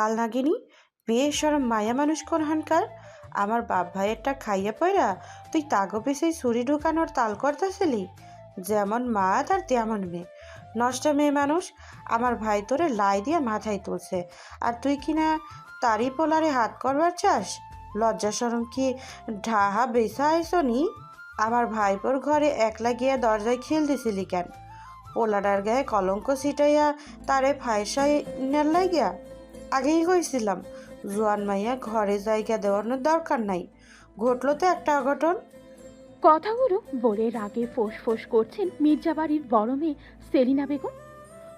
কাল নাগিনী, বিয়ে সরম মায়া মানুষ কোন হানকার? আমার বাপ ভাইয়েরটা খাইয়া পয়রা তুই তাগো পেছে ছুরি ঢুকানোর তাল করতেছিলি? যেমন মা তার তেমন মেয়ে। নষ্ট মেয়ে মানুষ আমার ভাই তোরে লাই দিয়ে মাথায় তুলছে। আর তুই কিনা তারই পোলারে হাত করবার চাস? লজ্জা সরম কি ঢাহা বেসা আইসো নি? আমার ভাইপোর ঘরে একলা গিয়া দরজায় খিল দিছিলি কেন? পোলাডার গায়ে কলঙ্ক ছিটাইয়া তারে ফায়সাই নেল লাগিয়া আগেই কইছিলাম, জোয়ান মাইয়া ঘরে জায়গা দেওয়ানোর দরকার নাই। ঘটলো তো একটা অঘটন। কথাগুলো বলে রাগে ফোঁস ফোঁস করছেন মির্জা বাড়ির বড় মেয়ে সেলিনা বেগম।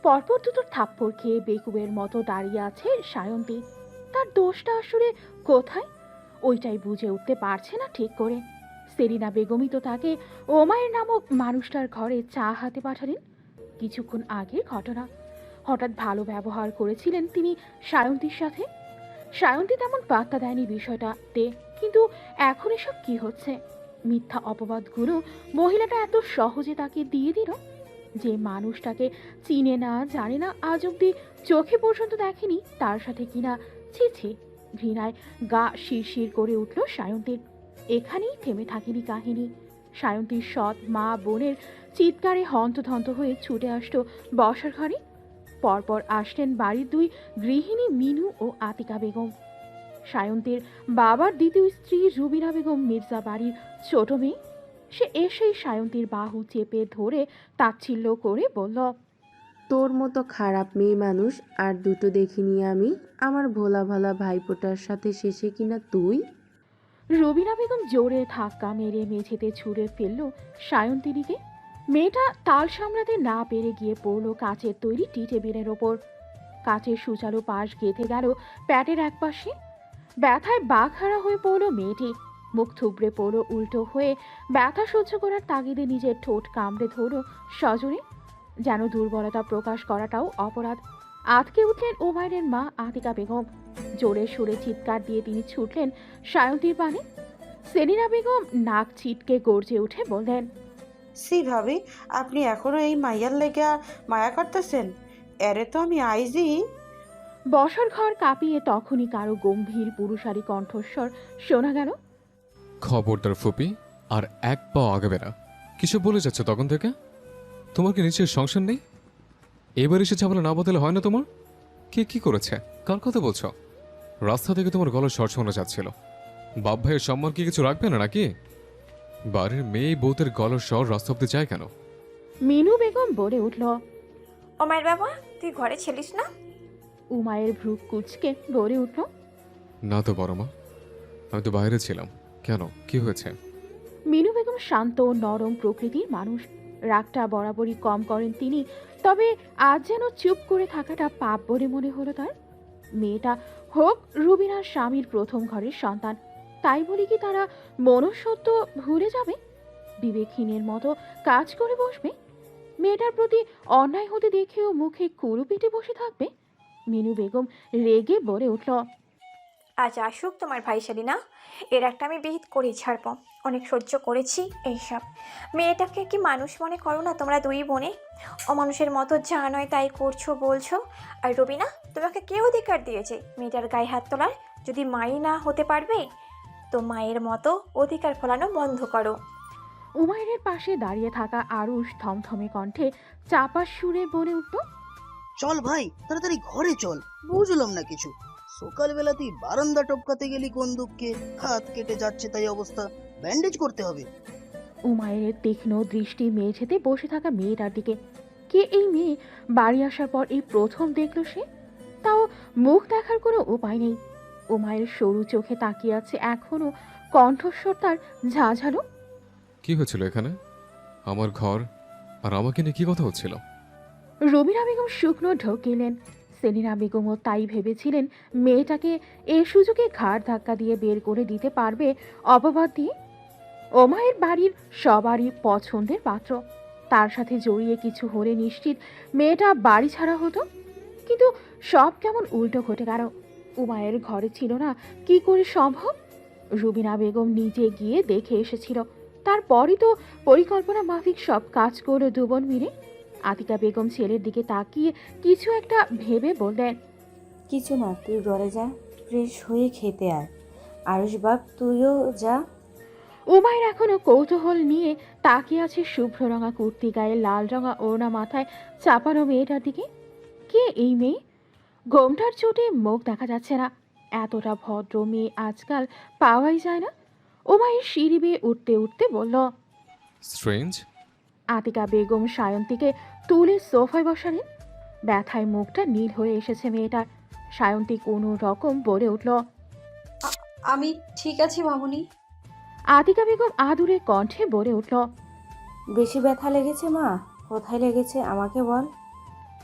পরপর দুটো থাপ্পড় খেয়ে বেকুবের মতো দাঁড়িয়ে আছে সায়ন্তী। তার দোষটা আসলে কোথায়? ওইটাই বুঝে উঠতে পারছে না ঠিক করে। সেলিনা বেগমই তো তাকে ওমায়ের নামক মানুষটার ঘরে চা হাতে পাঠালেন। কিছুক্ষণ আগে ঘটনা হঠাৎ ভালো ব্যবহার করেছিলেন তিনি সায়ন্তীর সাথে? সায়ন্তী তেমন পাত্তা দেয়নি বিষয়টাতে, কিন্তু এখন এসব কি হচ্ছে? মিথ্যা অপবাদগুলো মহিলাটা এত সহজে তাকে দিয়ে দিল যে মানুষটাকে চিনে না, জানে না, আজ অব্দি চোখে পর্যন্ত দেখেনি তার সাথে কিনা ছি ছি, ঘৃণায় গা শিরশির করে উঠল সায়ন্তীর। এখানেই থেমে থাকেনি কাহিনী। সায়ন্তীর সৎ মা বোনের চিৎকারে হন্তধন্ত হয়ে ছুটে আসতো বসার ঘরে। পরপর আসলেন বাড়ির দুই গৃহিণী মিনু ও আতিকা বেগম। সায়ন্তীর বাবার দ্বিতীয় স্ত্রী রুবিনা বেগম মির্জা বাড়ির ছোট মেয়ে। সে এসেই সায়ন্তীর বাহু চেপে ধরে তাচ্ছিল্য করে বলল তোর মতো খারাপ মেয়ে মানুষ আর দুটো দেখিনি আমি। আমার ভোলা ভালা ভাইপোটার সাথে শেষে কিনা তুই? রবিনা বেগম জোরে ধাক্কা মেরে মেঝেতে ছুঁড়ে ফেলল সায়ন্তিনীকে মেয়েটা তাল সামলাতে না পেরে গিয়ে পড়ল কাচের তৈরি টি টেবিলের ওপর। কাচের সুচালু পাশ গেঁথে গেল প্যাটের একপাশে। ব্যথায় বাঘহারা হয়ে পড়ল মেয়েটি। মুখ থুবড়ে পড়ল, উল্টো হয়ে ব্যথা সহ্য করার তাগিদে নিজের ঠোঁট কামড়ে ধরল। সজোরে যেন দুর্বলতা প্রকাশ করাটাও অপরাধ। আতকে উঠলেন ওবায়নের মা আতিকা বেগম। জোরে সুরে চিৎকার দিয়ে তিনি ছুটলেন সায়ন্তীর পানে সেলিনা বেগম নাক ছিটকে গর্জে উঠে বললেন সি ভাবি আপনি এখনও এই মাইয়ার লেগা মায়া করতেছেন? এরে তো আমি আইজি। বসার ঘর কাঁপিয়ে তখনই কারও গম্ভীর পুরুষালী কণ্ঠস্বর শোনা গেল। খবরদার ফুপি আর এক পা আগাবে না। কিছু বলে যাচ্ছ তখন থেকে? তোমার কি নিচের সংসার নেই? এবার এসে ঝামেলা না বদলে হয় না তোমার? কে কি করেছে? কার কথা বলছো? রাস্তা থেকে তোমার গলার স্বর শোনা যাচ্ছিল। বাপ ভাইয়ের সম্মান কি কিছু রাখবে না নাকি? বাড়ির মেয়ে বউদের গলার স্বর রাস্তা অব্দি যায় কেন? মিনু বেগম বলে উঠল ও মায়ের বাবা তুই ঘরে ছিলিস না? উমায়ের ভ্রু কুচকে বলে উঠল না তো বড় মা আমি তো বাইরে ছিলাম। কেন? কি হয়েছে? মিনু বেগম শান্ত নরম প্রকৃতির মানুষ। রাগটা বরাবরই কম করেন তিনি তবে আজ যেন চুপ করে থাকাটা পাপ বলে মনে হলো তার। মেয়েটা হোক রুবিনার স্বামীর প্রথম ঘরের সন্তান তাই বলে কি তারা মনুষ্যত্ব ভুলে যাবে? বিবেকহীনের মতো কাজ করে বসবে? মেয়েটার প্রতি অন্যায় হতে দেখেও মুখে কুরু পেটে বসে থাকবে? মিনু বেগম রেগে বলে উঠল, আজ আসুক তোমার ভাই শালিনা, এর একটা আমি বিহিত করে, ছাড়বো। অনেক সহ্য করেছি এইসব। মেয়েটাকে কি মানুষ মনে করো না তোমরা দুই বোনে? অমানুষের মতো যা নয় তাই করছ, বলছো। আর রবিনা, তোমাকে কে অধিকার দিয়েছে? মেয়েটার গায়ে হাত তোলার যদি মাই না হতে পারবে তো মায়ের মতো অধিকার ফলানো বন্ধ করো। উমায়ের পাশে দাঁড়িয়ে থাকা আরুষ থমথমে কণ্ঠে চাপা সুরে বলে উঠল চল ভাই তাড়াতাড়ি ঘরে চল। বুঝলাম না কিছু। সকালবেলা তুই বারান্দা টপকাতে গেলি কোন দুঃখে? হাত কেটে যাচ্ছে তাই অবস্থা। ব্যান্ডেজ করতে হবে। উমায়ের তীক্ষ্ণ দৃষ্টি মেঝেতে বসে থাকা মেয়েটার দিকে। কে এই মেয়ে? বাড়ি আসার পর এই প্রথম দেখল সে? তাও মুখ দেখার কোনো উপায় নেই। উমায়ের সরু চোখে তাকিয়ে আছে এখনও কণ্ঠস্বর তার ঝাঝালো। কি হয়েছিল এখানে? আমার ঘর আর আমাকে নিয়ে কি কথা হচ্ছিল? রবিনা বেগম শুকনো ঢোকিলেন সেলিনা বেগমও তাই ভেবেছিলেন মেয়েটাকে এ সুযোগে ঘাড় ধাক্কা দিয়ে বের করে দিতে পারবে অপবাদ দিয়ে। ওমায়ের বাড়ির সবারই পছন্দের পাত্র। তার সাথে জড়িয়ে কিছু হলে নিশ্চিত মেয়েটা বাড়ি ছাড়া হতো। কিন্তু সব কেমন উল্টো ঘটে গেল। উমায়ের ঘরে ছিল না। কি করে সম্ভব? রুবিনা বেগম নিজে গিয়ে দেখে এসেছিল। তারপরই তো পরিকল্পনা মাফিক সব কাজ করল দুবন মিলে। আতিকা বেগম ছেলের দিকে তাকিয়ে কিছু একটা ভেবে বললেন কিছু না তুই ঘরে যা ফ্রেশ হয়ে খেতে আয়। আয়ুষ বাপ তুইও যা। উমায়ের এখনও কৌতূহল নিয়ে তাকিয়ে আছে শুভ্র রঙা কুর্তি গায়ে লাল রঙা ওড়না মাথায় চাপানো মেয়েটার দিকে। কে এই মেয়ে? গোমটার চোটে মুখ দেখা যাচ্ছে না। এতটা ভদ্র মেয়ে আজকাল পাওয়াই যায় না। উমায়ের সিঁড়ি বেয়ে উঠতে উঠতে বলল স্ট্রেঞ্জ? আতিকা বেগম সায়ন্তীকে তুলে সোফায় বসালেন। ব্যথায় মুখটা নীল হয়ে এসেছে মেয়েটার সায়ন্তী কোনো রকম বলে উঠল আমি ঠিক আছি মামুনি। আতিকা বেগম আদুরে কণ্ঠে বলে উঠল বেশি ব্যথা লেগেছে মা? কোথায় লেগেছে আমাকে বল।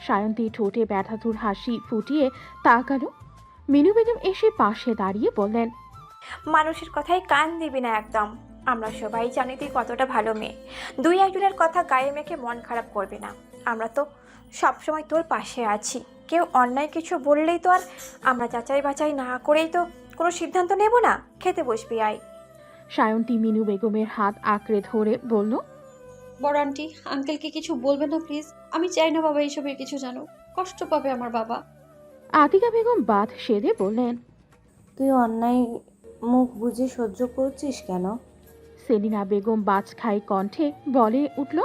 সায়ন্তী ঠোঁটে ব্যথাতুর হাসি ফুটিয়ে তাকালো। মিনু বেগম এসে পাশে দাঁড়িয়ে বললেন মানুষের কথায় কান দিবি না একদম। আমরা সবাই জানি তুই কতটা ভালো মেয়ে। দুই একজনের কথা গায়ে মেখে মন খারাপ করবে না। আমরা তো সবসময় তোর পাশে আছি। কেউ অন্যায় কিছু বললেই তো আর আমরা যাচাই বাছাই না করেই তো কোনো সিদ্ধান্ত নেব না। খেতে বসবি আয়। সায়ন্তী মিনু বেগমের হাত আঁকড়ে ধরে বলল বড় আন্টি আঙ্কেলকে কিছু বলবে না প্লিজ আমি চাই না বাবা এইসবের কিছু জানো কষ্ট পাবে আমার বাবা। আতিকা বেগম বাদ সেধে বললেন তুই অন্যায় মুখ বুঝে সহ্য করছিস কেন? সেলিনা বেগম বাজ খাই কণ্ঠে বলে উঠল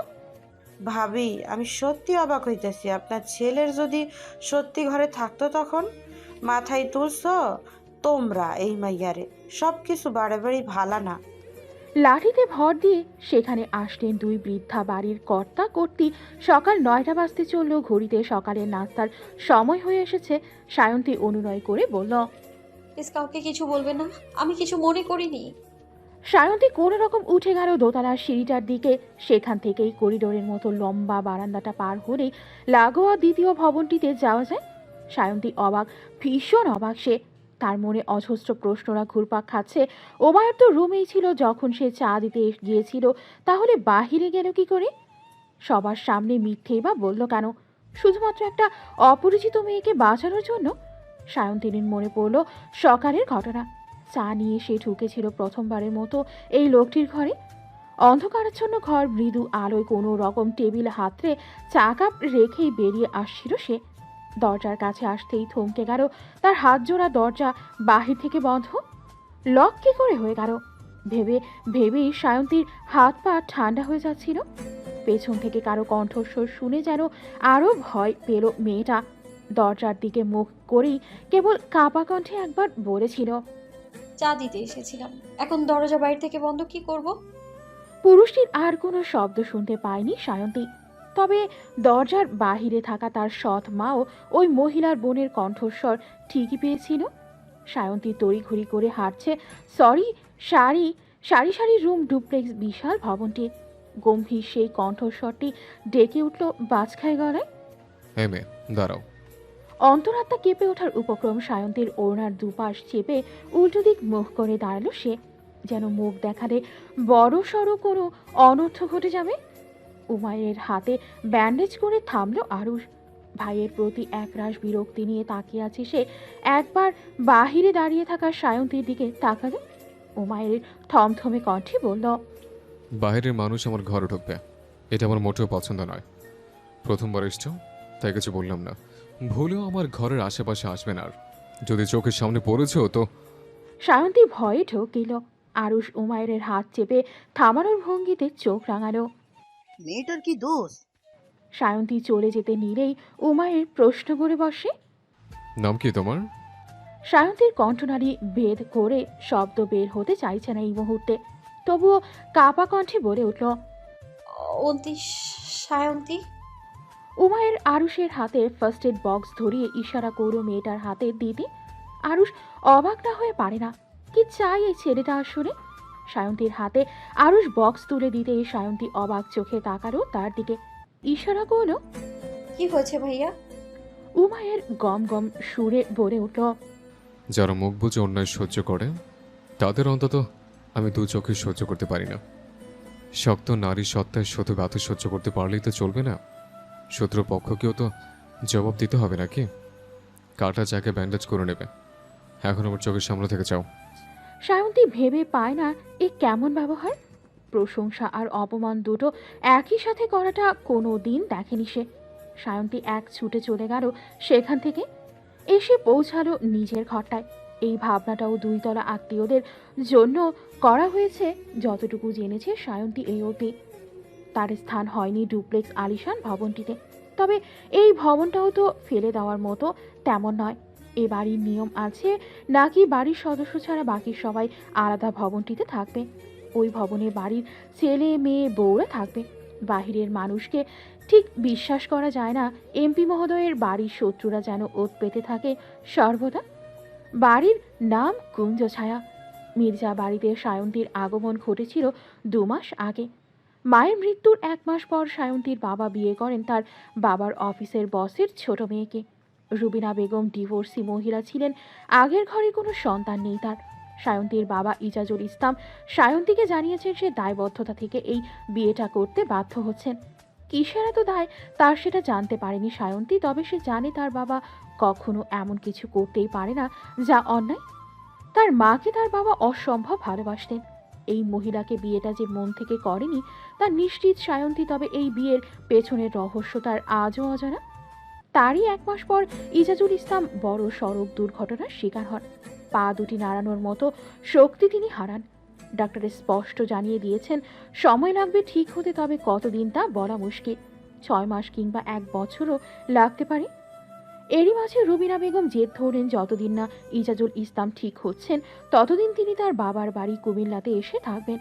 ভাবি আমি সত্যি অবাক হইতেছি। আপনার ছেলের যদি সত্যি ঘরে থাকতো তখন? মাথায় তুলছ? তোমরা এই মাইয়ারে। সব কিছু বাড়াবাড়ি ভালা না। লাঠিতে ভর দিয়ে সেখানে আসলেন দুই বৃদ্ধা বাড়ির কর্তা কর্তি সকাল নয়টা বাজতে চলল ঘড়িতে সকালের নাস্তার সময় হয়ে এসেছে। সায়ন্তী অনুনয় করে বলল প্লিজ কাউকে কিছু বলবে না আমি কিছু মনে করিনি। সায়ন্তী কোনো রকম উঠে গেল দোতলার সিঁড়িটার দিকে। সেখান থেকেই করিডোরের মতো লম্বা বারান্দাটা পার হলেই লাগোয়া দ্বিতীয় ভবনটিতে যাওয়া যায়। সায়ন্তী অবাক ভীষণ অবাক সে তার মনে অজস্র প্রশ্নরা ঘুরপাক খাচ্ছে। ওমায়ের তো রুমেই ছিল যখন সে চা দিতে গিয়েছিল। তাহলে বাহিরে গেল কি করে? সবার সামনে মিথ্যেই বা বলল কেন? শুধুমাত্র একটা অপরিচিত মেয়েকে বাঁচানোর জন্য? সায়ন্তীর মনে পড়ল সকালের ঘটনা। চা নিয়ে সে ঢুকেছিল প্রথমবারের মতো এই লোকটির ঘরে। অন্ধকারাচ্ছন্ন ঘর, মৃদু আলোয় কোনো রকম টেবিল হাতড়ে চা কাপ রেখেই বেরিয়ে আসছিল সে। দরজার কাছে আসতেই থমকে গেল। তার হাত জোড়া দরজা বাহির থেকে বন্ধ। লক কি করে হয়ে গেল? ভেবে ভেবেই সায়ন্তীর হাত পা ঠান্ডা হয়ে যাচ্ছিল। পেছন থেকে কারও কণ্ঠস্বর শুনে যেন আরও ভয় পেল মেয়েটা। দরজার দিকে মুখ করেই কেবল কাপা কণ্ঠে একবার বলেছিল চা দিতে এসেছিলাম। এখন দরজা বাইরে থেকে বন্ধ কি করব? পুরুষটির আর কোনো শব্দ শুনতে পায়নি সায়ন্তী। তবে দরজার বাহিরে থাকা তার সৎ মাও ওই মহিলার বোনের কণ্ঠস্বর ঠিকই পেয়েছিল। সায়ন্তী তড়িঘড়ি করে হাঁটছে সরি সারি সারি সারি রুম ডুপ্লেক্স বিশাল ভবনটি। গম্ভীর সেই কণ্ঠস্বরটি ডেকে উঠল বাজখায় গলায়। হ্যাঁ মেয়ে দাঁড়াও। অন্তরাত্মা কেঁপে ওঠার উপক্রম সায়ন্তীর ওড়নার দুপাশ চেপে উল্টো দিক মুখ করে দাঁড়াল সে যেন মুখ দেখালে বড় সড়ো কোনো অনর্থ ঘটে যাবে। উমায়ের হাতে ব্যান্ডেজ করে থামলো আরুষ। ভাইয়ের প্রতি একরাশ বিরক্তি নিয়ে তাকিয়ে আছে সে। একবার বাহিরে দাঁড়িয়ে থাকা সায়ন্তীর দিকে তাকালো উমায়ের থমথমে কণ্ঠে বলল বাইরের মানুষ আমার ঘরে ঢুকবে। এটা আমার মোটেও পছন্দ নয়। প্রথমবার এসছো তাই কিছু বললাম না। ভুলেও আমার ঘরের আশেপাশে আসবে না আর। যদি চোখের সামনে পড়েছো তো সায়ন্তী ভয়ে ঢোক দিল আরুষ উমায়ের হাত চেপে থামানোর ভঙ্গিতে চোখ রাঙালো। মেয়েটার কি দোষ? সায়ন্তী চলে যেতে নিলেই উমায়ের প্রশ্ন করে বসে। নাম কি তোমার? সায়ন্তীর কণ্ঠনালী ভেদ করে শব্দ বের হতে চাইছে না এই মুহূর্তে। তবুও কাপা কণ্ঠে বলে উঠল অন্তি সায়ন্তী। উমায়ের আরুষের হাতে ফার্স্ট এড বক্স ধরিয়ে ইশারা করো মেয়েটার হাতে দিতে। আরুষ অবাক না হয়ে পারে না কি চাই এই ছেলেটা আসলে? সায়ন্তীর হাতে আরুষ বক্স তুলে দিতে এই সায়ন্তী অবাক চোখে তাকালো তার দিকে। ইশারা করল কি হয়েছে ভাইয়া? উমায়ের গম গম সুরে বলে উঠল যারা মুখ বুঝে অন্যায় সহ্য করে তাদের অন্তত আমি দু চোখে সহ্য করতে পারি না। শক্ত নারী সত্তায় শত ব্যথা সহ্য করতে পারলেই তো চলবে না। শত্রু পক্ষকেও তো জবাব দিতে হবে নাকি? কাটা জায়গায় ব্যান্ডেজ করে নেবে। এখন আমার চোখের সামনে থেকে যাও। সায়ন্তী ভেবে পায় না এ কেমন ব্যবহার। প্রশংসা আর অপমান দুটো একই সাথে করাটা কোনো দিন দেখেনি সে। সায়ন্তী এক ছুটে চলে গেল সেখান থেকে। এসে পৌঁছালো নিজের ঘরটায়। এই ভাবনাটাও দুইতলা আত্মীয়দের জন্য করা হয়েছে যতটুকু জেনেছে সায়ন্তী এই অবধি। তার স্থান হয়নি ডুপ্লেক্স আলিশান ভবনটিতে। তবে এই ভবনটাও তো ফেলে দেওয়ার মতো তেমন নয়। এ বাড়ির নিয়ম আছে নাকি বাড়ির সদস্য ছাড়া বাকি সবাই আলাদা ভবনটিতে থাকবে? ওই ভবনে বাড়ির ছেলে, মেয়ে, বউরা থাকবে। বাহিরের মানুষকে ঠিক বিশ্বাস করা যায় না। এমপি মহোদয়ের বাড়ির শত্রুরা যেন ওত পেতে থাকে সর্বদা। বাড়ির নাম কুঞ্জ ছায়া। মির্জা বাড়িতে সায়ন্তীর আগমন ঘটেছিল দু মাস আগে। মায়ের মৃত্যুর এক মাস পর সায়ন্তীর বাবা বিয়ে করেন তার বাবার অফিসের বসের ছোট মেয়েকে। রুবিনা বেগম ডিভোর্সি মহিলা ছিলেন। আগের ঘরে কোনো সন্তান নেই তার। সায়ন্তীর বাবা ইজাজুল ইসলাম সায়ন্তীকে জানিয়েছেন সে দায়বদ্ধতা থেকে এই বিয়েটা করতে বাধ্য হচ্ছেন। কিসের এত দায়? তার সেটা জানতে পারেনি সায়ন্তী, তবে সে জানে তার বাবা কখনো এমন কিছু করতেই পারে না যা অন্যায়। তার মাকে তার বাবা অসম্ভব ভালোবাসতেন। এই মহিলাকে বিয়েটা যে মন থেকে করেনি, তা নিশ্চিত সায়ন্তী, তবে এই বিয়ের পেছনের রহস্য তার আজও অজানা। তারই এক মাস পর ইজাজুল ইসলাম বড় সড়ক দুর্ঘটনার শিকার হন। পা দুটি নাড়ানোর মতো শক্তি তিনি হারান। ডাক্তার স্পষ্ট জানিয়ে দিয়েছেন, সময় লাগবে ঠিক হতে, তবে কতদিন তা বলা মুশকিল। ছয় মাস কিংবা এক বছরও লাগতে পারে। এরই মাঝে রুবিনা বেগম জেদ ধরেন যতদিন না ইজাজুল ইসলাম ঠিক হচ্ছেন, ততদিন তিনি তার বাবার বাড়ি কুমিল্লাতে এসে থাকবেন।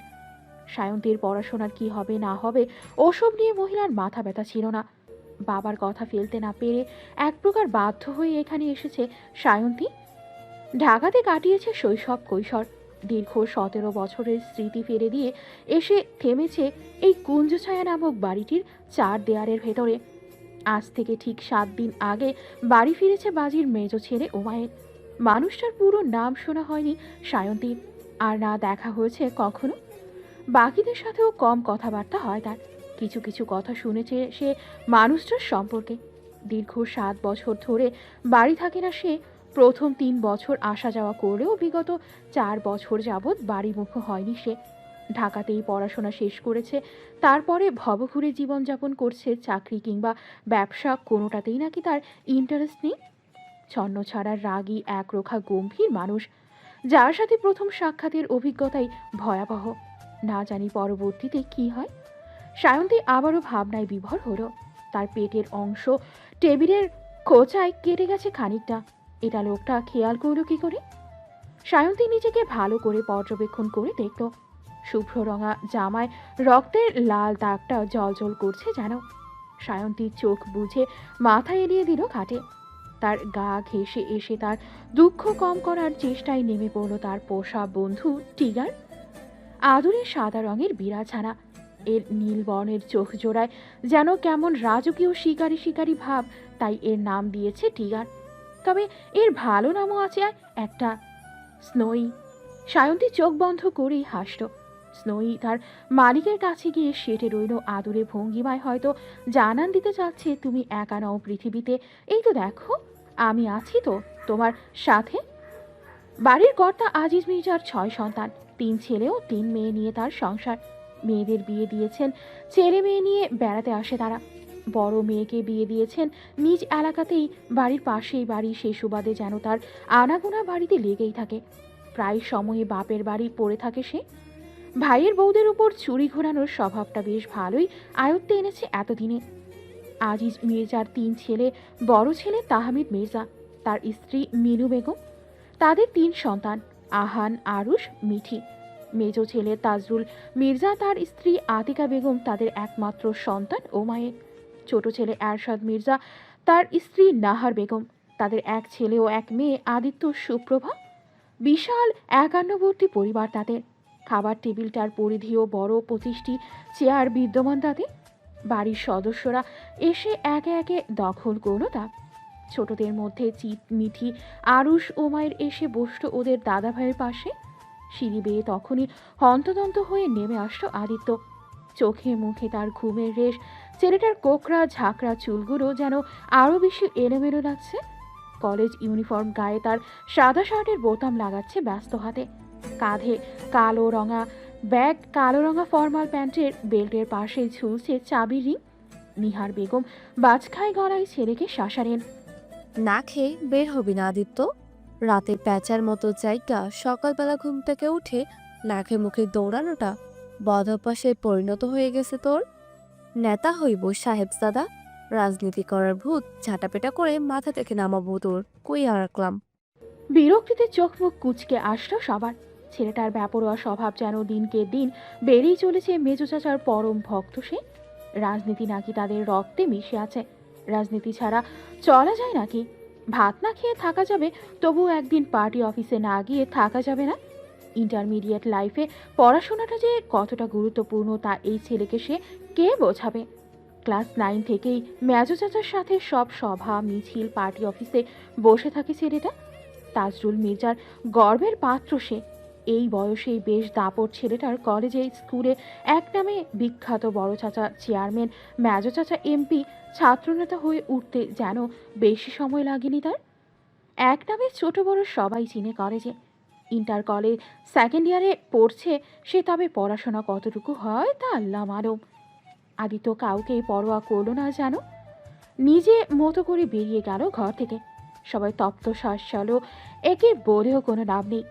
সায়ন্তীর পড়াশোনার কি হবে, না হবে, ওসব নিয়ে মহিলার মাথা ব্যথা ছিল না। বাবার কথা ফেলতে না পেরে এক প্রকার বাধ্য হয়ে এখানে এসেছে সায়ন্তী। ঢাকাতে কাটিয়েছে শৈশব কৈশোর। দীর্ঘ সতেরো বছরের স্মৃতি ফিরে দিয়ে এসে থেমেছে এই কুঞ্জছায়া নামক বাড়িটির চার দেয়ালের ভেতরে। আজ থেকে ঠিক সাত দিন আগে বাড়ি ফিরেছে বাজির মেজ ছেলে ওমায়ের। মানুষটার পুরো নাম শোনা হয়নি সায়ন্তীর। আর না দেখা হয়েছে কখনো। বাকিদের সাথেও কম কথাবার্তা হয় তার। কিছু কিছু কথা শুনেছে সে মানুষটার সম্পর্কে। দীর্ঘ সাত বছর ধরে বাড়ি থাকে না সে। প্রথম তিন বছর আসা যাওয়া করলেও বিগত চার বছর যাবৎ বাড়িমুখ হয়নি সে। ঢাকাতেই পড়াশোনা শেষ করেছে। তারপরে ভবঘুরে জীবনযাপন করছে চাকরি কিংবা ব্যবসা, কোনোটাতেই নাকি তার ইন্টারেস্ট নেই। ছন্ন ছাড়ার রাগী, একরোখা, গম্ভীর মানুষ। যার সাথে প্রথম সাক্ষাতের অভিজ্ঞতাই ভয়াবহ। না জানি পরবর্তীতে কি হয়। সায়ন্তী আবারও ভাবনায় বিভোর হলো। তার পেটের অংশ টেবিলের খোঁচায় কেটে গেছে খানিকটা। এটা লোকটা খেয়াল করল কি করে? সায়ন্তী নিজেকে ভালো করে পর্যবেক্ষণ করে দেখল। শুভ্র রঙা জামায় রক্তের লাল দাগটা জল করছে যেন। সায়ন্তীর চোখ বুঝে মাথা এড়িয়ে দিল খাটে। তার গা ঘেঁষে এসে তার দুঃখ কম করার চেষ্টায় নেমে পড়ল তার পোষা বন্ধু টিগার। আদুরে সাদা রঙের বিরাছানা এর নীল বর্ণের চোখ জোড়ায় যেন কেমন রাজকীয় শিকারি শিকারি ভাব, তাই এর নাম দিয়েছে টিগার। তবে এর ভালো নামও আছে একটা। স্নোই সায়ন্তী চোখ বন্ধ করেই হাসল। স্নোই তার মালিকের কাছে গিয়ে সেটে রইল আদুরে ভঙ্গিমায়, হয়তো জানান দিতে চাচ্ছে তুমি একা নও পৃথিবীতে। এই তো দেখো, আমি আছি তো, তোমার সাথে? বাড়ির কর্তা আজিজ মির্জার ছয় সন্তান, তিন ছেলে ও তিন মেয়ে নিয়ে তার সংসার। মেয়েদের বিয়ে দিয়েছেন, ছেলে মেয়ে নিয়ে বেড়াতে আসে তারা। বড় মেয়েকে বিয়ে দিয়েছেন, নিজ এলাকাতেই বাড়ির পাশেই বাড়ি, সে সুবাদে যেন তার আনাগোনা বাড়িতে লেগেই থাকে। প্রায় সময়ে বাপের বাড়ি পড়ে থাকে সে। ভাইয়ের বউদের উপর চুরি ঘোরানোর স্বভাবটা বেশ ভালোই আয়ত্তে এনেছে এতদিনে। আজিজ মির্জার তিন ছেলে, বড় ছেলে তাহমিদ মির্জা, তার স্ত্রী মিনু বেগম। তাদের তিন সন্তান, আহান, আরুষ, মিঠি। মেজ ছেলে তাজরুল, মির্জা তার স্ত্রী আতিকা বেগম তাদের একমাত্র সন্তান ও মায়ের। ছোট ছেলে এরশাদ মির্জা তার স্ত্রী নাহার বেগম, তাদের এক ছেলে ও এক মেয়ে আদিত্য সুপ্রভা। বিশাল একান্নবর্তী পরিবার তাদের। খাবার টেবিলটার পরিধিও বড় পঁচিশটি চেয়ার বিদ্যমান তাদের। বাড়ির সদস্যরা এসে একে একে দখল করল তা ছোটদের মধ্যে চিত, মিঠি, আরুষ ও মায়ের এসে বসল ওদের দাদা ভাইয়ের পাশে। সিঁড়ি বেয়ে তখনই হন্তদন্ত হয়ে নেমে আসলো আদিত্য। চোখে মুখে তার ঘুমের রেশ, ছেলেটার কোকড়া ঝাঁকড়া চুলগুলো যেন আরও বেশি এলোমেলো লাগছে। কলেজ ইউনিফর্ম গায়ে তার সাদা শার্টের বোতাম লাগাচ্ছে ব্যস্ত হাতে। কাঁধে কালো রঙা, ব্যাগ কালো রঙা ফর্মাল প্যান্টের বেল্টের পাশে ঝুলছে চাবি রিং। নিহার বেগম বাজখাই গলায় ছেলেকে শাসারেন না খেয়ে বের হবি না আদিত্য। রাতে প্যাঁচার মতো জায়গা সকালবেলা ঘুম থেকে উঠে নাকে মুখে দৌড়ানোটা বদভ্যাসে পরিণত হয়ে গেছে তোর? নেতা হইব সাহেবজাদা রাজনীতি করার ভূত ঝাঁটাপেটা করে মাথা থেকে নামাবো তোর। কই আর রাখলাম বিরক্তিতে চোখ মুখ কুচকে আসলো সবার ছেলেটার ব্যাপরোয়া স্বভাব যেন দিনকে দিন বেড়েই চলেছে মেজো চাচার পরম ভক্ত সে। রাজনীতি নাকি তাদের রক্তে মিশে আছে। রাজনীতি ছাড়া চলা যায় নাকি? ভাত না খেয়ে থাকা যাবে, তবুও একদিন পার্টি অফিসে না গিয়ে থাকা যাবে না। ইন্টারমিডিয়েট লাইফে পড়াশোনাটা যে কতটা গুরুত্বপূর্ণ তা এই ছেলেকে সে কে বোঝাবে? ক্লাস নাইন থেকেই মেজো চাচার সাথে সব সভা, মিছিল, পার্টি অফিসে বসে থাকে ছেলেটা। তাজরুল মির্জার গর্বের পাত্র সে। এই বয়সেই বেশ দাপট ছেলেটার কলেজে স্কুলে এক নামে বিখ্যাত বড় চাচা চেয়ারম্যান মেজো চাচা এমপি ছাত্রনেতা হয়ে উঠতে যেন বেশি সময় লাগেনি তার? এক নামে ছোট বড় সবাই চিনে কলেজে ইন্টার কলেজ সেকেন্ড ইয়ারে পড়ছে, সে তবে পড়াশোনা কতটুকু হয় তা আল্লাহ মালুম। আদিত্য কাউকেই পরোয়া করল না জানো? নিজে মতো করে বেরিয়ে গেল ঘর থেকে। সবাই তপ্ত শ্বাস চালো একে বলেও কোনো লাভ নেই।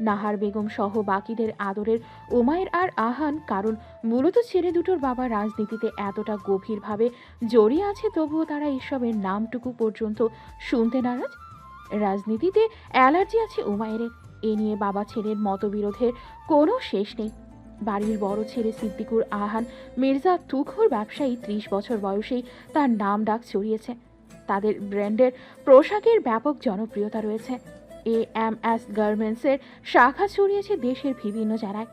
নাহার বেগম সহ বাকিদের আদরের উমায়ের আর আহান, কারণ মূলত ছেলে দুটোর বাবা রাজনীতিতে এতটা গভীরভাবে জড়িয়ে আছে, তবুও তারা এসবের নামটুকু পর্যন্ত শুনতে নারাজ। রাজনীতিতে অ্যালার্জি আছে উমায়ের এ নিয়ে বাবা ছেলের মতবিরোধের কোনো শেষ নেই। বাড়ির বড় ছেলে সিদ্দিকুর আহান, মির্জা তুখোর ব্যবসায়ী, ত্রিশ বছর বয়সেই তার নাম ডাক ছড়িয়েছে। তাদের ব্র্যান্ডের পোশাকের ব্যাপক জনপ্রিয়তা রয়েছে। এ এম এস গার্মেন্টসের শাখা ছড়িয়েছে দেশের বিভিন্ন জেলায়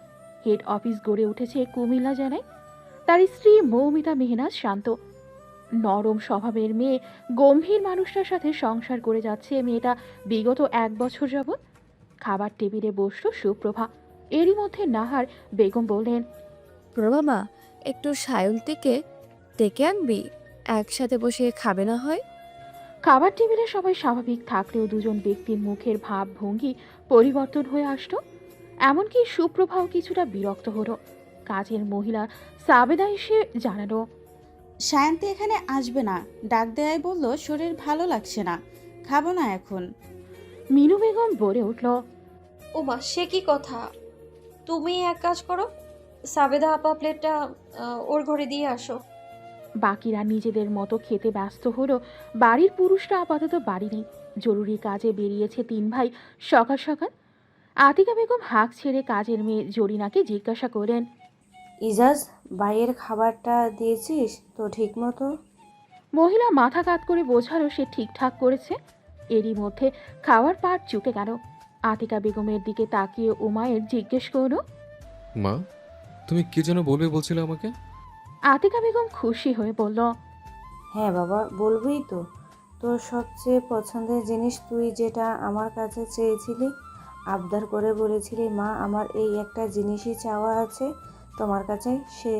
হেড অফিস গড়ে উঠেছে কুমিল্লা জেলায়। তার স্ত্রী মৌমিতা মেহনাজ শান্ত। নরম স্বভাবের মেয়ে, গম্ভীর মানুষটার সাথে সংসার করে যাচ্ছে মেয়েটা বিগত এক বছর যাবৎ। খাবার টেবিলে বসল সুপ্রভা। এরই মধ্যে নাহার বেগম বললেন, প্রভা মা, একটু সায়ন্তীকে ডেকে আনবি। একসাথে বসে খাবে না হয়? খাবার টেবিলে সবাই স্বাভাবিক থাকলেও দুজন ব্যক্তির মুখের ভাব ভঙ্গি পরিবর্তন হয়ে আসতো এমনকি সুপ্রভাও কিছুটা বিরক্ত হলো। কাজের মহিলা সাবেদা এসে জানালো সায়ন্তী এখানে আসবে না। ডাক দেয়াই বলল শরীর ভালো লাগছে না। খাব না এখন। মিনু বেগম বলে উঠল ও মা সে কি কথা? তুমি এক কাজ করো। সাবেদা আপা প্লেটটা আহ, ওর ঘরে দিয়ে আসো। বাকিরা নিজেদের মতো খেতে ব্যস্ত হলো। বাড়ির পুরুষরা আপাতত বাড়ি নেই। জরুরি কাজে বেরিয়েছে তিন ভাই। সকাল সকাল আতিকা বেগম হাঁক ছেড়ে কাজের মেয়ে জরিনাকে জিজ্ঞাসা করেন ইজাজ বাইরের খাবারটা দিয়েছিস তো ঠিক মতো? মহিলা মাথা কাত করে বোঝালো সে ঠিকঠাক করেছে। এরই মধ্যে খাওয়ার পাট চুকে গেল। আতিকা বেগমের দিকে তাকিয়ে উমায়ের জিজ্ঞেস করল মা তুমি কি যেন বলবে বলছিলে আমাকে? আতিকা বেগম খুশি হয়ে বলল হ্যাঁ বাবা বলবই তো। তোর সবচেয়ে পছন্দের জিনিস তুই যেটা আমার কাছে চেয়েছিলি আবদার করে বলেছিলি মা আমার এই একটা জিনিসই চাওয়া আছে তোমার কাছে সে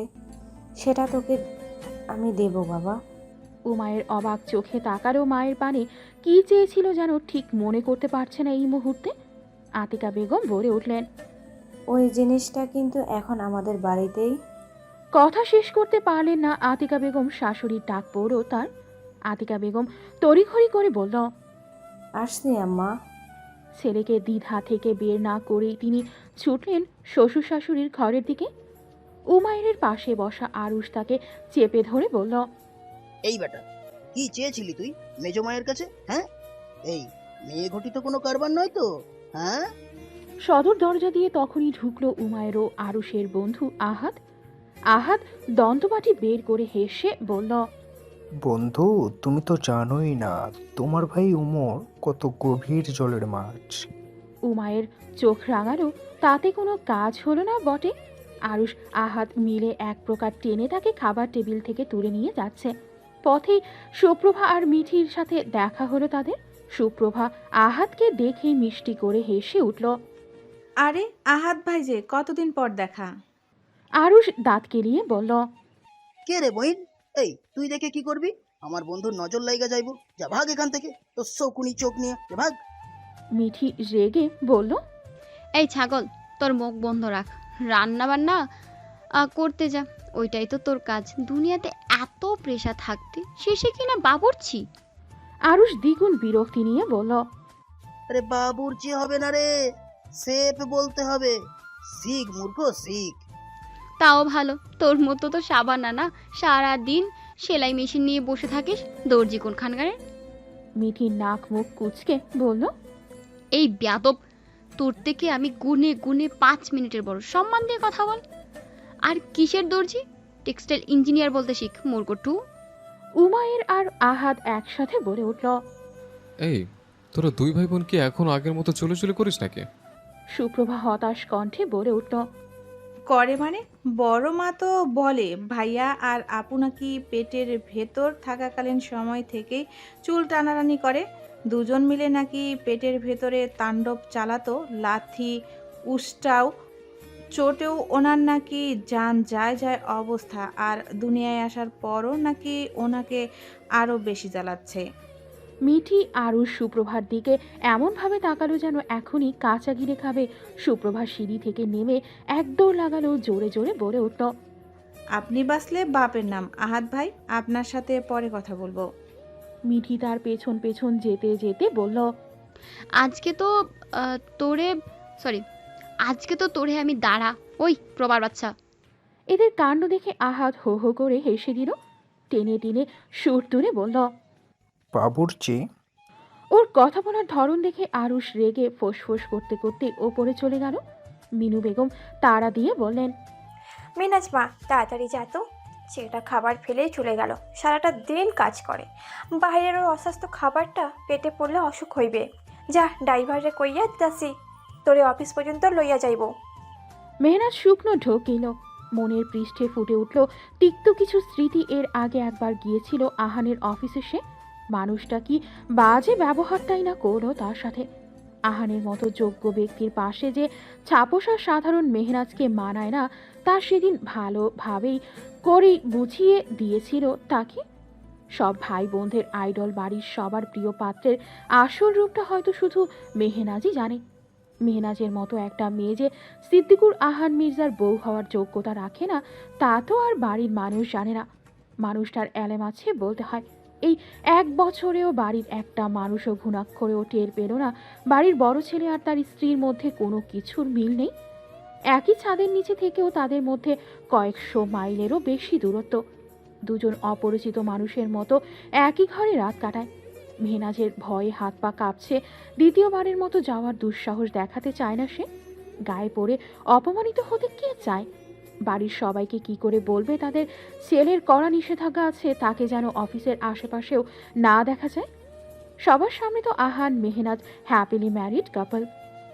সেটা তোকে আমি দেব বাবা। উমায়ের অবাক চোখে তাকারও মায়ের পানে কি চেয়েছিল যেন ঠিক মনে করতে পারছে না এই মুহূর্তে। আতিকা বেগম বলে উঠলেন ওই জিনিসটা কিন্তু এখন আমাদের বাড়িতেই কথা শেষ করতে পারলেন না আতিকা বেগম শাশুড়ির ডাক পড়ো তার। আতিকা বেগম তড়িঘড়ি করে বলল আসছি আম্মা। ছেলেকে দ্বিধা থেকে বের না করেই তিনি ছুটলেন শ্বশুর শাশুড়ির ঘরের দিকে। উমায়ের পাশে বসা আরুষ তাকে চেপে ধরে বলল এই বেটা কি চেয়েছিলি তুই মেজ মায়ের কাছে হ্যাঁ? এই মেয়ে ঘটিত কোনো কারবার নয় তো হ্যাঁ? সদর দরজা দিয়ে তখনই ঢুকলো উমায়ের ও আরুষের বন্ধু আহাদ আহাদ দন্তবাটি বের করে হেসে বলল বন্ধু তুমি তো জানোই না তোমার ভাই উমর কত গভীর জলের মাছ। উমায়ের চোখ রাঙালো তাতে কোনো কাজ হলো না বটে। আরুষ আহাত মিলে এক প্রকার টেনে তাকে খাবার টেবিল থেকে তুলে নিয়ে যাচ্ছে। পথেই সুপ্রভা আর মিঠির সাথে দেখা হলো তাদের। সুপ্রভা আহাতকে দেখে মিষ্টি করে হেসে উঠল আরে আহাত ভাই যে কতদিন পর দেখা? আরুষ দাঁত কেলিয়ে বলল কে রে বহিন এই তুই দেখে কি করবি? আমার বন্ধুর নজর লাইগা যাইবো। যা ভাগ এখান থেকে তোর শকুনি চোখ নিয়ে। যা ভাগ। মিঠি রেগে বলল এই ছাগল তোর মুখ বন্ধ রাখ। রান্না বান্না আহ, করতে যা। ওইটাই তো তোর কাজ। দুনিয়াতে এত প্রেশার থাকতে শেষে কিনা বাবরছি আরুষ দ্বিগুণ বিরক্তি নিয়ে বলল আরে বাবুর চেয়ে হবে না রে। সেফ বলতে হবে। শিখ মূর্খ শিখ। তাও ভালো। তোর মতো তো সাবানা না সারা দিন সেলাই মেশিন নিয়ে বসে থাকিস দর্জি কোনখানকারের মিঠি নাক মুখ কুচকে বলল এই ব্যাদব তোর থেকে আমি গুনে গুনে পাঁচ মিনিটের বড় সম্মান দিয়ে কথা বল। আর কিসের দর্জি? টেক্সটাইল ইঞ্জিনিয়ার বলতে শিখ মোরগটু উমায়ের আর আহাদ একসাথে বলে উঠল এই তোরা দুই ভাই বোন কি এখন আগের মতো চলে চলে করিস নাকি? সুপ্রভা হতাশ কণ্ঠে বলে উঠল করে মানে? বড় মা তো বলে, ভাইয়া আর আপু নাকি পেটের ভেতর থাকাকালীন সময় থেকেই চুল টানাটানি করে। দুজন মিলে নাকি পেটের ভেতরে তাণ্ডব চালাতো, লাথি, উষ্টাও। চোটেও ওনার নাকি যান যায় যায় অবস্থা, আর দুনিয়ায় আসার পরও নাকি ওনাকে আরও বেশি জ্বালাচ্ছে। মিঠি আরুষ সুপ্রভার দিকে এমনভাবে তাকালো যেন এখনই কাঁচা গিরে খাবে। সুপ্রভা সিঁড়ি থেকে নেমে এক দৌড় লাগালো জোরে জোরে বলে উঠল আপনি বাসলে বাপের নাম। আহাত ভাই আপনার সাথে পরে কথা বলব। মিঠি তার পেছন পেছন যেতে যেতে বলল আজকে তো আহ, তোরে সরি আজকে তো তোরে আমি দাঁড়া। ওই প্রবার বাচ্চা। এদের কাণ্ড দেখে আহাত হো হো করে হেসে দিল। টেনে টেনে সুর তুলে বলল বাবুর চেয়ে? ওর কথা বলার ধরন দেখে আরুষ রেগে ফোঁস করতে করতে ওপরে চলে গেল। মিনু বেগম তাড়া দিয়ে বললেন মিনাজ মা তাড়াতাড়ি যা তো। ছেলেটা খাবার ফেলেই চলে গেল। সারাটা দিন কাজ করে। বাইরের ওর অস্বাস্থ্য খাবারটা পেটে পড়লে অসুখ হইবে। যা ড্রাইভারে কইয়া দিতাসি তোরে অফিস পর্যন্ত লইয়া যাইব। মেহনাজ শুকনো ঢোকিল। মনের পৃষ্ঠে ফুটে উঠল তিক্ত কিছু স্মৃতি এর আগে একবার গিয়েছিল আহানের অফিসে সে। মানুষটা কি বাজে ব্যবহারটাই না করল তার সাথে? আহানের মতো যোগ্য ব্যক্তির পাশে যে ছাপোষা সাধারণ মেহনাজকে মানায় না, তা সেদিন ভালোভাবেই করেই বুঝিয়ে দিয়েছিল তাকে। সব ভাই বোনদের আইডল বাড়ির সবার প্রিয় পাত্রের আসল রূপটা হয়তো শুধু মেহনাজই জানে। মেহনাজের মতো একটা মেয়ে যে সিদ্দিকুর আহান মির্জার বউ হওয়ার যোগ্যতা রাখে না, তা তো আর বাড়ির মানুষ জানে না। মানুষটার এলেম আছে বলতে হয়। এই এক বছরেও বাড়ির একটা মানুষও ঘুণাক্ষরেও টের পেল না। বাড়ির বড় ছেলে আর তার স্ত্রীর মধ্যে কোনো কিছুর মিল নেই। একই ছাদের নিচে থেকেও তাদের মধ্যে কয়েকশো মাইলেরও বেশি দূরত্ব। দুজন অপরিচিত মানুষের মতো একই ঘরে রাত কাটায়। মেহনাজের ভয়ে হাত পা কাঁপছে। দ্বিতীয়বারের মতো যাওয়ার দুঃসাহস দেখাতে চায় না সে। গায়ে পড়ে অপমানিত হতে কে চায়? বাড়ির সবাইকে কি করে বলবে? তাদের ছেলের কড়া নিষেধাজ্ঞা আছে, তাকে যেন অফিসের আশেপাশেও না দেখা যায়? সবার সামনে তো Ahan, Mehnaz happily married couple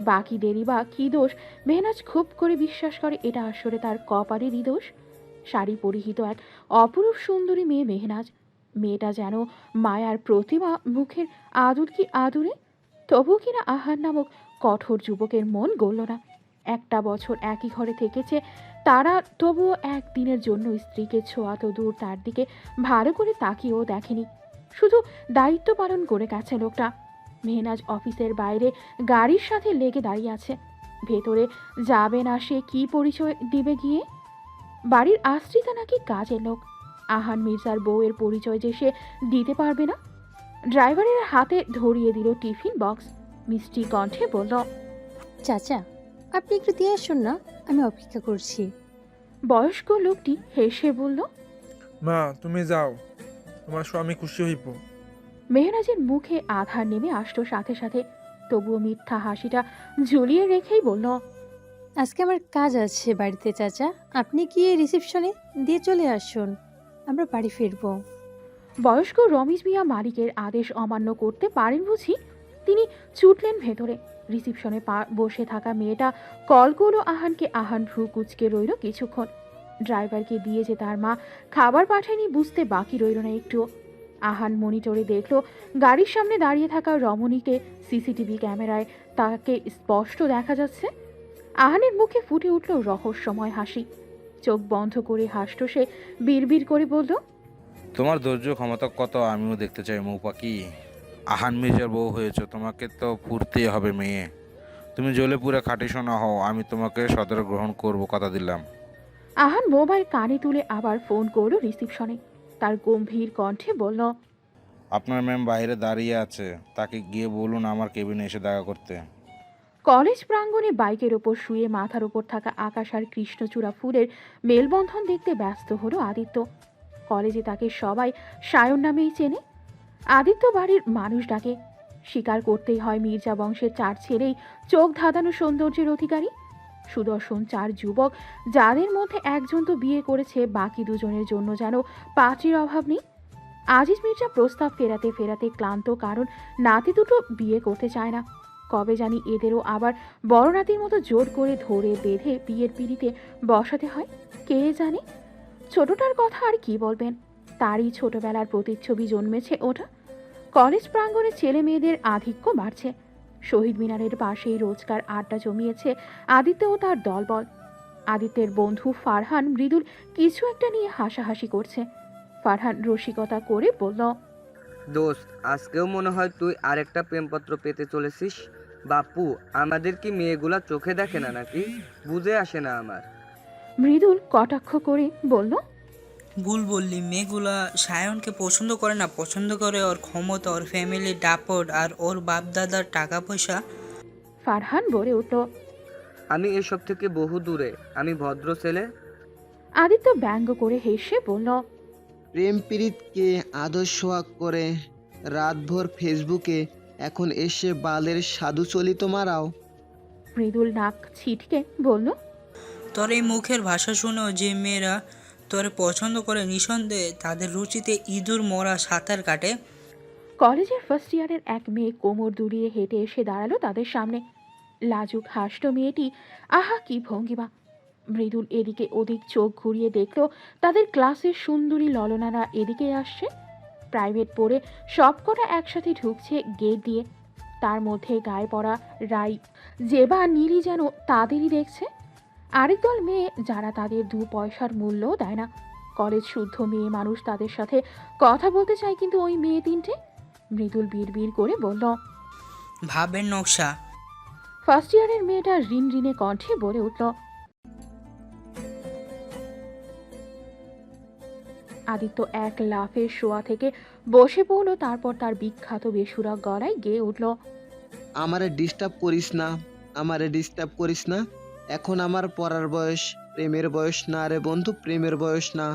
বাকি দেরি বা কী দোষ? মেহনাজ খুব করে বিশ্বাস করে, এটা আসলে তার কপারেরই দোষ। শাড়ি পরিহিত এক অপরূপ সুন্দরী মেয়ে মেহনাজ। মেয়েটা যেন মায়ার প্রতিমা মুখের আদুর কি আদুরে? তবু কিনা আহার নামক কঠোর যুবকের মন গড়ল না। একটা বছর একই ঘরে থেকেছে, তারা তবুও একদিনের জন্য স্ত্রীকে ছোঁয়া তো দূর তার দিকে ভালো করে তাকিয়েও দেখেনি। শুধু দায়িত্ব পালন করে গেছে লোকটা। মেহনাজ অফিসের বাইরে গাড়ির সাথে লেগে দাঁড়িয়ে আছে। ভেতরে যাবে না সে কি পরিচয় দিবে গিয়ে? বাড়ির আশ্রিতা নাকি কাজের লোক? আহান মির্জার বউয়ের পরিচয় যে সে দিতে পারবে না? ড্রাইভারের হাতে ধরিয়ে দিল টিফিন বক্স। মিষ্টি কণ্ঠে বলল, চাচা আপনি একটু দিয়ে আসুন না আমি অপেক্ষা করছি। বয়স্ক লোকটি হেসে বলল মা তুমি যাও। তোমার স্বামী খুশি হইব। মেহরাজের মুখে আধার নেমে আসলো সাথে সাথে। তবুও মিথ্যা হাসিটা ঝুলিয়ে রেখেই বলল আজকে আমার কাজ আছে বাড়িতে চাচা। আপনি গিয়ে রিসেপশনে? দিয়ে চলে আসুন। আমরা বাড়ি ফিরবো। বয়স্ক রমেশ মিয়া মালিকের আদেশ অমান্য করতে পারেন বুঝি তিনি ছুটলেন ভেতরে। রিসিপশনে বসে থাকা মেয়েটা কল করল আহানকে আহান ভ্রু কুচকে রইল কিছুক্ষণ। ড্রাইভারকে দিয়ে যে তার মা খাবার পাঠায়নি বুঝতে বাকি রইল না একটুও। আহান মনিটরে দেখল গাড়ির সামনে দাঁড়িয়ে থাকা রমণীকে সিসিটিভি ক্যামেরায় তাকে স্পষ্ট দেখা যাচ্ছে। আহানের মুখে ফুটে উঠল রহস্যময় হাসি। চোখ বন্ধ করে হাসল সে, বিড়বিড় করে বলল, তোমার ধৈর্য ক্ষমতা কত? আমিও দেখতে চাই মৌ পাখি আহান মির্জার বউ হয়েছ তোমাকে তো ফুরতেই হবে মেয়ে। তুমি জ্বলে পুরে খাটি শোনা হও আমি তোমাকে সদর গ্রহণ করব কথা দিলাম। আহান মোবাইল কানে তুলে আবার ফোন করল রিসিপশনে। তার গম্ভীর কণ্ঠে বলল আপনার ম্যাম বাইরে দাঁড়িয়ে আছে তাকে গিয়ে বলুন আমার কেবিনে এসে দেখা করতে। কলেজ প্রাঙ্গণে বাইকের ওপর শুয়ে মাথার ওপর থাকা আকাশ আর কৃষ্ণচূড়া ফুলের মেলবন্ধন দেখতে ব্যস্ত হলো আদিত্য। কলেজে তাকে সবাই সায়ন নামেই চেনে আদিত্য বাড়ির মানুষ ডাকে। স্বীকার করতেই হয় মির্জা বংশের চার ছেলেই চোখ ধাঁধানো সৌন্দর্যের অধিকারী। সুদর্শন চার যুবক, যাদের মধ্যে একজন তো বিয়ে করেছে, বাকি দুজনের জন্য যেন পাত্রীর অভাব নেই। আজিজ মির্জা প্রস্তাব ফেরাতে ফেরাতে ক্লান্ত কারণ নাতি দুটো বিয়ে করতে চায় না। কবে জানি এদেরও আবার বড় নাতির মতো জোর করে ধরে বেঁধে বিয়ের পিড়িতে বসাতে হয়, কে জানে? ছোটটার কথা আর কি বলবেন? তারই ছোটবেলার প্রতিচ্ছবি জন্মেছে ওটা। কলেজ প্রাঙ্গণে ছেলে মেয়েদের আধিক্য বাড়ছে। শহীদ মিনারের পাশেই রোজকার আড্ডা জমিয়েছে আদিত্য ও তার দলবল। আদিত্যের বন্ধু ফারহান মৃদুল কিছু একটা নিয়ে হাসাহাসি করছে। ফারহান রসিকতা করে বলল দোস্ত আজকেও মনে হয় তুই আরেকটা প্রেমপত্র পেতে চলেছিস। বাপু আমাদের কি মেয়েগুলা চোখে দেখে না নাকি? বুঝে আসে না আমার। মৃদুল কটাক্ষ করে বলল ভুল বললি। মেয়েগুলা সায়নকে পছন্দ করে না। পছন্দ করে ওর ক্ষমতা ওর ফ্যামিলি ডাপট আর ওর বাপ দাদার টাকা পয়সা ফারহান বলে উঠল আমি এসব থেকে বহু দূরে। আমি ভদ্র ছেলে। আদিত্য ব্যঙ্গ করে হেসে বলল প্রেম প্রীতকে আদর্শ করে রাতভর ফেসবুকে এখন এসে বালের সাধু চলিত মারাও। মৃদুল নাক ছিটকে বলল তোর এই মুখের ভাষা শুনেও যে মেয়েরা তোরে পছন্দ করে নিঃসন্দেহে তাদের রুচিতে ইঁদুর মরা সাঁতার কাটে। কলেজের ফার্স্ট ইয়ারের এক মেয়ে কোমর দুলিয়ে হেঁটে এসে দাঁড়াল তাদের সামনে। লাজুক হাসল মেয়েটি, আহা, কি ভঙ্গিমা। মৃদুল এদিকে ওদিক চোখ ঘুরিয়ে দেখল, তাদের ক্লাসের সুন্দরী ললনারা এদিকে আসছে। প্রাইভেট পড়ে সবকটা একসাথে ঢুকছে গেট দিয়ে। তার মধ্যে গায়ে পড়া রাই জেবা নীলি যেন তাদেরই দেখছে। আরেক দল মেয়ে যারা তাদের দু পয়সার মূল্যও দেয় না। কলেজ শুদ্ধ মেয়ে মানুষ তাদের সাথে কথা বলতে চায় কিন্তু ওই মেয়ে তিনটে? মৃদুল বিড় করে বলল ভাবের নকশা। ফার্স্ট ইয়ারের মেয়েটা রিন রিনে কণ্ঠে বলে উঠল আদিত্য এক লাফের শোয়া থেকে বসে পড়ল তারপর তার বিখ্যাত বেসুরা গলায় গেয়ে উঠল আমারে ডিস্টার্ব করিস না আমারে ডিস্টার্ব করিস না। এখন আমার পড়ার বয়স প্রেমের বয়স না রে বন্ধু প্রেমের বয়স না।